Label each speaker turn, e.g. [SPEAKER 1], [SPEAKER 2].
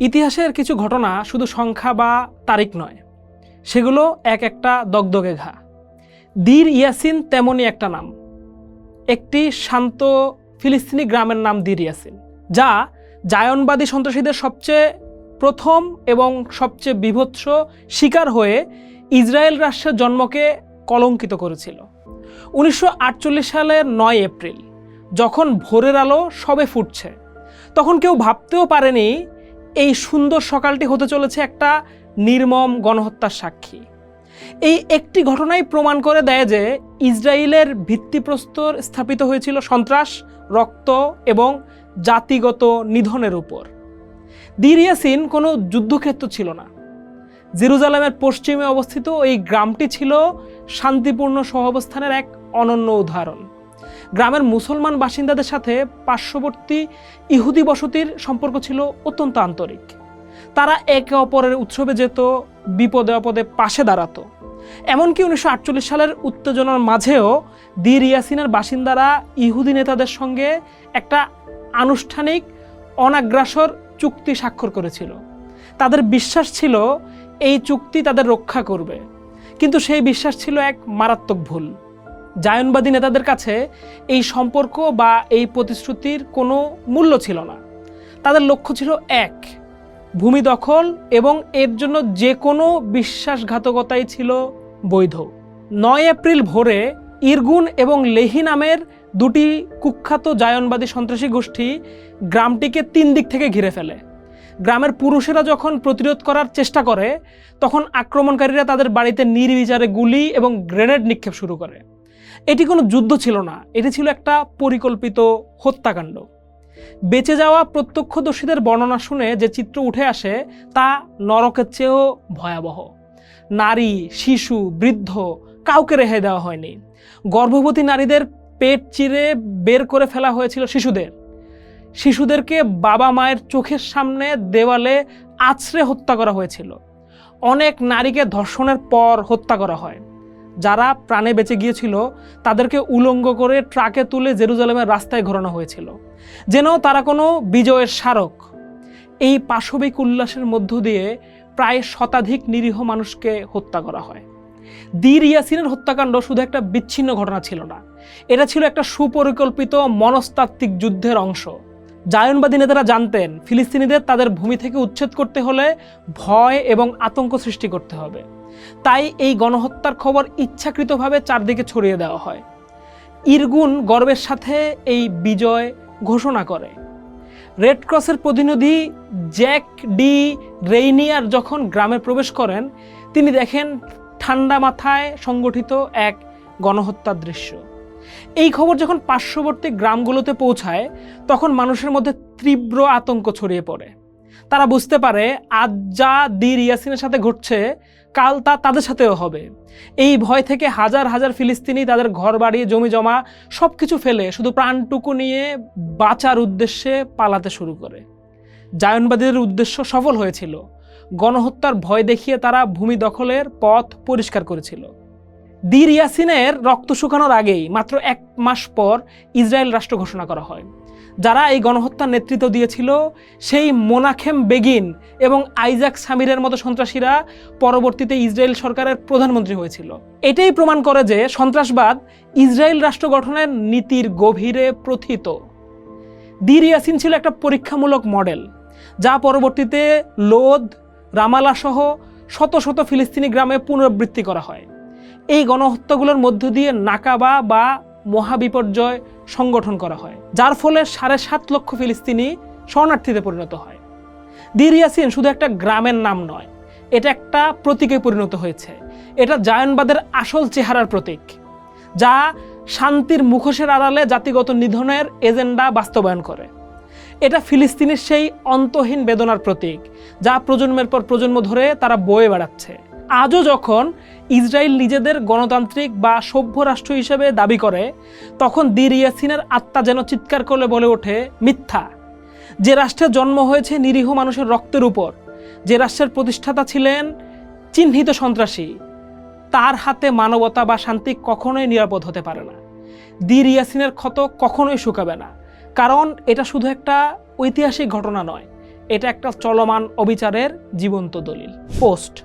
[SPEAKER 1] ইতিহাসের কিছু ঘটনা শুধু সংখ্যা বা তারিখ নয়, সেগুলো এক একটা দগদগে ঘা। দীর ইয়াসিন তেমনই একটা নাম। একটি শান্ত ফিলিস্তিনি গ্রামের নাম দীর ইয়াসিন, যা জায়নবাদী সন্ত্রাসীদের সবচেয়ে প্রথম এবং সবচেয়ে বিভৎস শিকার হয়ে ইসরায়েল রাষ্ট্রের জন্মকে কলঙ্কিত করেছিল। উনিশশো আটচল্লিশ সালের নয় এপ্রিল, যখন ভোরের আলো সবে ফুটছে, তখন কেউ ভাবতেও পারেনি এই সুন্দর সকালটি হতে চলেছে একটা নির্মম গণহত্যার সাক্ষী। এই একটি ঘটনাই প্রমাণ করে দেয় যে ইসরায়েলের ভিত্তিপ্রস্তর স্থাপিত হয়েছিল সন্ত্রাস, রক্ত এবং জাতিগত নিধনের উপর। দির ইয়াসিন কোনো যুদ্ধক্ষেত্র ছিল না। জেরুজালেমের পশ্চিমে অবস্থিত এই গ্রামটি ছিল শান্তিপূর্ণ সহাবস্থানের এক অনন্য উদাহরণ। গ্রামের মুসলমান বাসিন্দাদের সাথে পার্শ্ববর্তী ইহুদি বসতির সম্পর্ক ছিল অত্যন্ত আন্তরিক। তারা একে অপরের উৎসবে যেত, বিপদে আপদে পাশে দাঁড়াতো। এমনকি উনিশশো আটচল্লিশ সালের উত্তেজনার মাঝেও দির ইয়াসিনের বাসিন্দারা ইহুদি নেতাদের সঙ্গে একটা আনুষ্ঠানিক অনাগ্রাসর চুক্তি স্বাক্ষর করেছিল। তাদের বিশ্বাস ছিল এই চুক্তি তাদের রক্ষা করবে। কিন্তু সেই বিশ্বাস ছিল এক মারাত্মক ভুল। জায়নবাদী নেতাদের কাছে এই সম্পর্ক বা এই প্রতিশ্রুতির কোনো মূল্য ছিল না। তাদের লক্ষ্য ছিল এক, ভূমি দখল এবং এর জন্য যে কোনো বিশ্বাসঘাতকতাই ছিল বৈধ। নয় এপ্রিল ভোরে ইরগুন এবং লেহি নামের দুটি কুখ্যাত জায়নবাদী সন্ত্রাসী গোষ্ঠী গ্রামটিকে তিন দিক থেকে ঘিরে ফেলে। গ্রামের পুরুষেরা যখন প্রতিরোধ করার চেষ্টা করে, তখন আক্রমণকারীরা তাদের বাড়িতে নির্বিচারে গুলি এবং গ্রেনেড নিক্ষেপ শুরু করে। এটি কোনো যুদ্ধ ছিল না, এটি ছিল একটা পরিকল্পিত হত্যাকাণ্ড। বেঁচে যাওয়া প্রত্যক্ষদর্শীদের বর্ণনা শুনে যে চিত্র উঠে আসে, তা নরকের চেয়েও ভয়াবহ। নারী, শিশু, বৃদ্ধ, কাউকে রেহাই দেওয়া হয়নি। গর্ভবতী নারীদের পেট চিরে বের করে ফেলা হয়েছিল শিশুদের। শিশুদেরকে বাবা মায়ের চোখের সামনে দেওয়ালে আছড়ে হত্যা করা হয়েছিল। অনেক নারীকে ধর্ষণের পর হত্যা করা হয়। যারা প্রাণে বেঁচে গিয়েছিল, তাদেরকে উলঙ্গ করে ট্রাকে তুলে জেরুজালেমের রাস্তায় ঘোরানো হয়েছিল। যেন তারা কোনো বিজয়ের স্মারক। এই পাশবিক উল্লাসের মধ্য দিয়ে প্রায় শতাধিক নিরীহ মানুষকে হত্যা করা হয়। দীর ইয়াসিনের হত্যাকাণ্ড শুধু একটা বিচ্ছিন্ন ঘটনা ছিল না। এটা ছিল একটা সুপরিকল্পিত মনস্তাত্ত্বিক যুদ্ধের অংশ। জায়নবাদী নেতারা জানতেন, ফিলিস্তিনিদের তাদের ভূমি থেকে উচ্ছেদ করতে হলে ভয় এবং আতঙ্ক সৃষ্টি করতে হবে। তাই এই গণহত্যার খবর ইচ্ছাকৃতভাবে চারদিকে ছড়িয়ে দেওয়া হয়। ইরগুন গর্বের সাথে এই বিজয় ঘোষণা করে। রেড ক্রসের প্রতিনিধি জ্যাক ডি রেইনিয়ার যখন গ্রামে প্রবেশ করেন, তিনি দেখেন ঠান্ডা মাথায় সংগঠিত এক গণহত্যার দৃশ্য। এই খবর যখন পার্শ্ববর্তী গ্রামগুলোতে পৌঁছায়, তখন মানুষের মধ্যে তীব্র আতঙ্ক ছড়িয়ে পড়ে। তারা বুঝতে পারে, আজ যা দীর ইয়াসিনের সাথে ঘটছে, কাল তা তাদের সাথেও হবে। এই ভয় থেকে হাজার হাজার ফিলিস্তিনি তাদের ঘর বাড়ি জমি জমা সব কিছু ফেলে শুধু প্রাণটুকু নিয়ে বাঁচার উদ্দেশ্যে পালাতে শুরু করে। জায়নবাদীদের উদ্দেশ্য সফল হয়েছিল। গণহত্যার ভয় দেখিয়ে তারা ভূমি দখলের পথ পরিষ্কার করেছিল। দীর ইয়াসিনের রক্ত শুকানোর আগেই মাত্র এক মাস পর ইসরায়েল রাষ্ট্র ঘোষণা করা হয়। যারা এই গণহত্যার নেতৃত্ব দিয়েছিল, সেই মোনাখেম বেগিন এবং আইজাক সামিরের মতো সন্ত্রাসীরা পরবর্তীতে ইসরায়েল সরকারের প্রধানমন্ত্রী হয়েছিল। এটাই প্রমাণ করে যে সন্ত্রাসবাদ ইসরায়েল রাষ্ট্র গঠনের নীতির গভীরে প্রথিত। দীর ইয়াসিন ছিল একটা পরীক্ষামূলক মডেল, যা পরবর্তীতে লোদ রামালা সহ শত শত ফিলিস্তিনি গ্রামে পুনরাবৃত্তি করা হয়। এই গণহত্যাগুলোর মধ্য দিয়ে নাকাবা বা মহাবিপর্যয় সংগঠন করা হয়, যার ফলে সাড়ে সাত লক্ষ ফিলিস্তিনি শরণার্থীতে পরিণত হয়। দির ইয়াসিন শুধু একটা গ্রামের নাম নয়, এটা একটা প্রতীকে পরিণত হয়েছে। এটা জায়নবাদের আসল চেহারার প্রতীক, যা শান্তির মুখোশের আড়ালে জাতিগত নিধনের এজেন্ডা বাস্তবায়ন করে। এটা ফিলিস্তিনের সেই অন্তহীন বেদনার প্রতীক, যা প্রজন্মের পর প্রজন্ম ধরে তারা বয়ে বেড়াচ্ছে। আজও যখন ইসরায়েল নিজেদের গণতান্ত্রিক বা সভ্য রাষ্ট্র হিসেবে দাবি করে, তখন দির ইয়াসিনের আত্মা যেন চিৎকার করলে বলে ওঠে, মিথ্যা। যে রাষ্ট্রের জন্ম হয়েছে নিরীহ মানুষের রক্তের উপর, যে রাষ্ট্রের প্রতিষ্ঠাতা ছিলেন চিহ্নিত সন্ত্রাসী, তার হাতে মানবতা বা শান্তি কখনোই নিরাপদ হতে পারে না। দির ইয়াসিনের ক্ষত কখনোই শুকাবে না। কারণ এটা শুধু একটা ঐতিহাসিক ঘটনা নয়, এটা একটা চলমান অবিচারের জীবন্ত দলিল। পোস্ট।